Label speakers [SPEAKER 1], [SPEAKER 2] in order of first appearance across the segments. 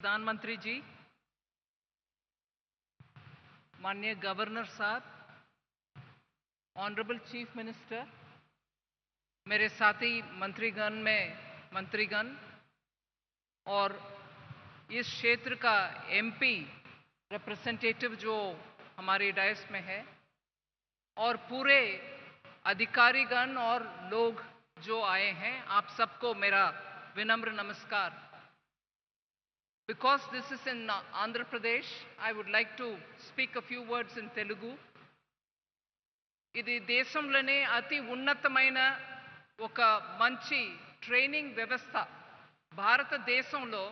[SPEAKER 1] प्रधानमंत्री जी, माननीय गवर्नर साहब, ऑनरेबल चीफ मिनिस्टर, मेरे साथी मंत्रीगण में मंत्रीगण और इस क्षेत्र का एमपी रिप्रेजेंटेटिव जो हमारे डायस में है और पूरे अधिकारीगण और लोग जो आए हैं, आप सबको मेरा विनम्र नमस्कार। Because this is in Andhra Pradesh Andhra Pradesh, I would like to speak a few words in Telugu. ఇది దేశంలోనే అతి ఉన్నతమైన ఒక మంచి ట్రైనింగ్ వ్యవస్థ భారతదేశంలో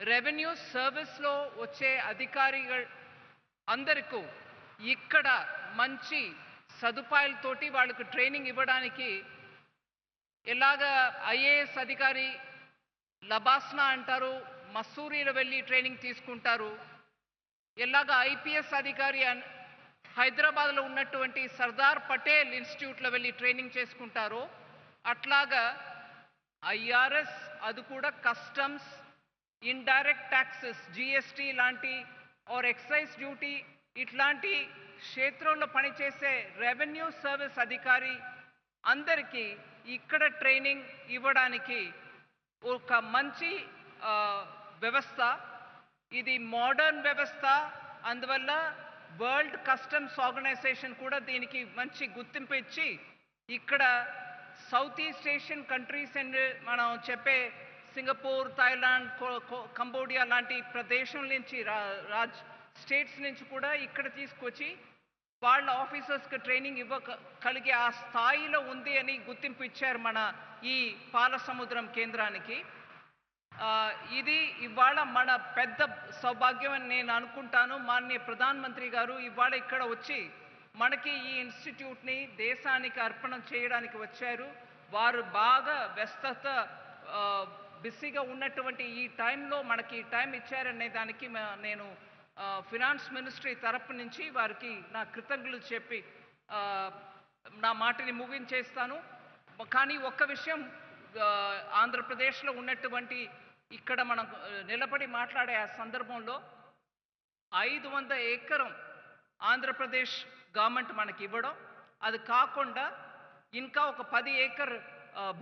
[SPEAKER 1] రెవెన్యూ సర్వీస్లో వచ్చే అధికారిగా అందరికీ ఇక్కడ మంచి సదుపాయాలతోటి వాళ్ళకు ట్రైనింగ్ ఇవ్వడానికి ఎలాగ ఐఏఎస్ అధికారి లబాస్నా అంటారు మస్సూరీలో వెళ్ళి ట్రైనింగ్ తీసుకుంటారు. ఎలాగ ఐపీఎస్ అధికారి హైదరాబాద్లో ఉన్నటువంటి సర్దార్ పటేల్ ఇన్స్టిట్యూట్లో వెళ్ళి ట్రైనింగ్ చేసుకుంటారో. అట్లాగా ఐఆర్ఎస్ అది కూడా కస్టమ్స్ ఇండైరెక్ట్ ట్యాక్సెస్ జిఎస్టీ లాంటి ఆర్ ఎక్సైజ్ డ్యూటీ ఇట్లాంటి క్షేత్రంలో పనిచేసే రెవెన్యూ సర్వీస్ అధికారి అందరికీ ఇక్కడ ట్రైనింగ్ ఇవ్వడానికి ఒక మంచి వ్యవస్థ ఇది మోడర్న్ వ్యవస్థ అందువల్ల వరల్డ్ కస్టమ్స్ ఆర్గనైజేషన్ కూడా దీనికి మంచి గుర్తింపు ఇచ్చి ఇక్కడ south east Asian countries and మనం చెప్పే సింగపూర్ థాయిలాండ్ కో- కో- కంబోడియా లాంటి ప్రదేశం నుంచి రా- రాజ్ స్టేట్స్ నుంచి కూడా ఇక్కడ తీసుకొచ్చి వాళ్ళ ఆఫీసర్స్కి ట్రైనింగ్ ఇవ్వ కలిగే ఆ స్థాయిలో ఉంది అని గుర్తింపు ఇచ్చారు మన ఈ పాల సముద్రం కేంద్రానికి. ఇది ఇవాళ మన పెద్ద సౌభాగ్యం అని నేను అనుకుంటాను. మాన్య ప్రధాన మంత్రి గారు ఇవాళ ఇక్కడ వచ్చి మనకి ఈ ఇన్స్టిట్యూట్ని దేశానికి అర్పణం చేయడానికి వచ్చారు. వారు బాగా వ్యస్తత బిజీగా ఉన్నటువంటి ఈ టైంలో మనకి టైం ఇచ్చారనే దానికి నేను ఫినాన్స్ మినిస్ట్రీ తరపు నుంచి వారికి నా కృతజ్ఞతలు చెప్పి నా మాటని ముగించేస్తాను. కానీ ఒక్క విషయం ఆంధ్రప్రదేశ్లో ఉన్నటువంటి ఇక్కడ మనం నిలబడి మాట్లాడే ఆ సందర్భంలో ఐదు వంద ఎకరం ఆంధ్రప్రదేశ్ గవర్నమెంట్ మనకి ఇవ్వడం అది కాకుండా ఇంకా ఒక పది ఏకర్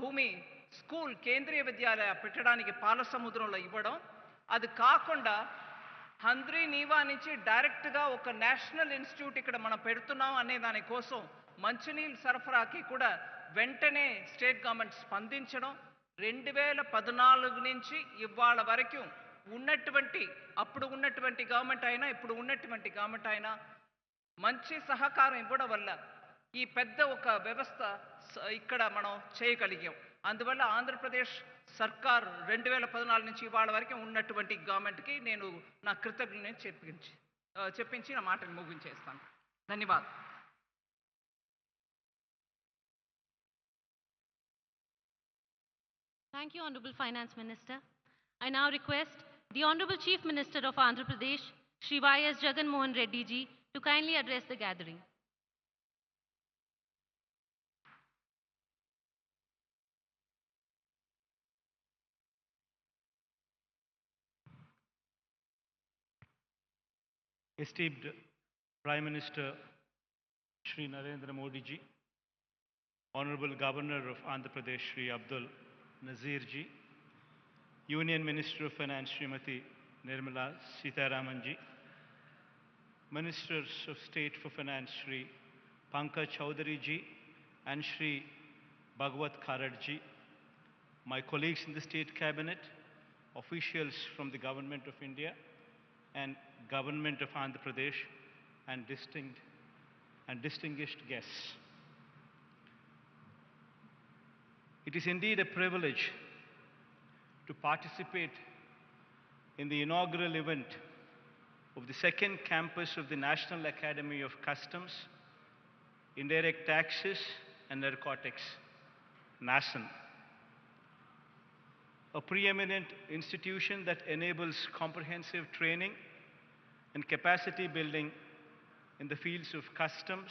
[SPEAKER 1] భూమి స్కూల్ కేంద్రీయ విద్యాలయ పెట్టడానికి పాలసముద్రంలో ఇవ్వడం అది కాకుండా హంద్రీ నీవా నుంచి డైరెక్ట్గా ఒక నేషనల్ ఇన్స్టిట్యూట్ ఇక్కడ మనం పెడుతున్నాం అనే దానికోసం మంచినీళ్ళు సరఫరాకి కూడా వెంటనే స్టేట్ గవర్నమెంట్ స్పందించడం రెండు వేల పద్నాలుగు నుంచి ఇవాళ వరకు ఉన్నటువంటి అప్పుడు ఉన్నటువంటి గవర్నమెంట్ అయినా ఇప్పుడు ఉన్నటువంటి గవర్నమెంట్ అయినా మంచి సహకారం ఇవ్వడం వల్ల ఈ పెద్ద ఒక వ్యవస్థ ఇక్కడ మనం చేయగలిగాం. అందువల్ల ఆంధ్రప్రదేశ్ సర్కార్ రెండు వేల పద్నాలుగు నుంచి ఇవాళ వరకు ఉన్నటువంటి గవర్నమెంట్కి నేను నా కృతజ్ఞత చెప్పించి చెప్పించి నా మాటను ముగించేస్తాను. ధన్యవాదాలు.
[SPEAKER 2] Thank you, Honorable Finance Minister. I now request the Honorable Chief Minister of Andhra Pradesh, Shri Y.S. Jagan Mohan Reddy ji, to kindly address the gathering.
[SPEAKER 3] esteemed Prime Minister Shri Narendra Modi ji, Honorable Governor of Andhra Pradesh Shri Abdul Nazir ji, Union Minister of Finance Srimati Nirmala Sitaraman ji, Ministers of State for Finance Shri Pankaj Chaudhary ji and Shri Bhagwat Kharad ji, my colleagues in the State Cabinet, officials from the Government of India, and Government of Andhra Pradesh, and distinct and distinguished guests. It is indeed a privilege to participate in the inaugural event of the second campus of the National Academy of Customs, Indirect Taxes and Narcotics, NASN a preeminent institution that enables comprehensive training and capacity building in the fields of customs,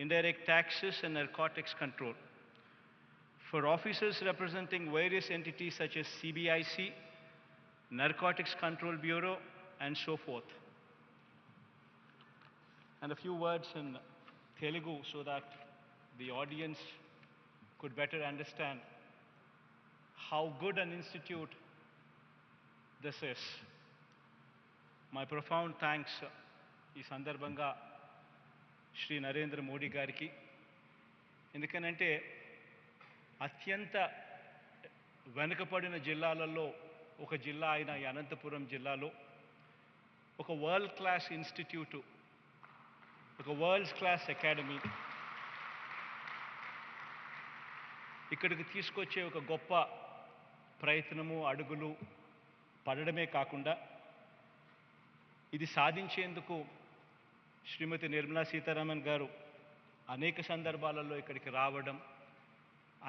[SPEAKER 3] indirect taxes, and narcotics control For officers representing various entities such as CBIC, Narcotics Control Bureau, and so forth. And a few words in Telugu so that the audience could better understand how good an institute this is. My profound thanks ఈ సందర్భంగా శ్రీ నరేంద్ర మోడీ గారికి ఎందుకనంటే అత్యంత వెనుకబడిన జిల్లాలలో ఒక జిల్లా అయిన ఈ అనంతపురం జిల్లాలో ఒక వరల్డ్ క్లాస్ ఇన్స్టిట్యూటు ఒక వరల్డ్ క్లాస్ అకాడమీ ఇక్కడికి తీసుకొచ్చే ఒక గొప్ప ప్రయత్నము అడుగులు పడడమే కాకుండా ఇది సాధించేందుకు శ్రీమతి నిర్మలా సీతారామన్ గారు అనేక సందర్భాలలో ఇక్కడికి రావడం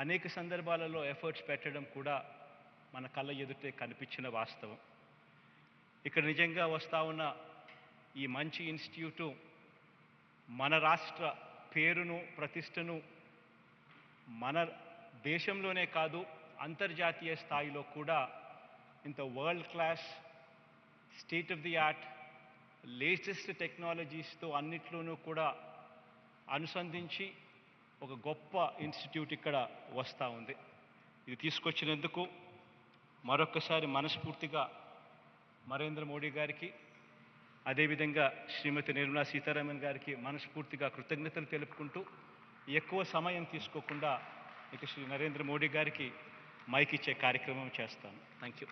[SPEAKER 3] అనేక సందర్భాలలో ఎఫర్ట్స్ పెట్టడం కూడా మన కళ్ళ ఎదుటే కనిపించిన వాస్తవం. ఇక్కడ నిజంగా వస్తా ఉన్న ఈ మంచి ఇన్స్టిట్యూటు మన రాష్ట్ర పేరును ప్రతిష్టను మన దేశంలోనే కాదు అంతర్జాతీయ స్థాయిలో కూడా ఇంత world class state of the art latest టెక్నాలజీస్తో అన్నిట్లోనూ కూడా అనుసంధించి ఒక గొప్ప ఇన్స్టిట్యూట్ ఇక్కడ వస్తూ ఉంది. ఇది తీసుకొచ్చినందుకు మరొక్కసారి మనస్ఫూర్తిగా నరేంద్ర మోడీ గారికి అదేవిధంగా శ్రీమతి నిర్మలా సీతారామన్ గారికి మనస్ఫూర్తిగా కృతజ్ఞతలు తెలుపుకుంటూ ఎక్కువ సమయం తీసుకోకుండా ఇక శ్రీ నరేంద్ర మోడీ గారికి మైక్ ఇచ్చే కార్యక్రమం చేస్తాను. Thank you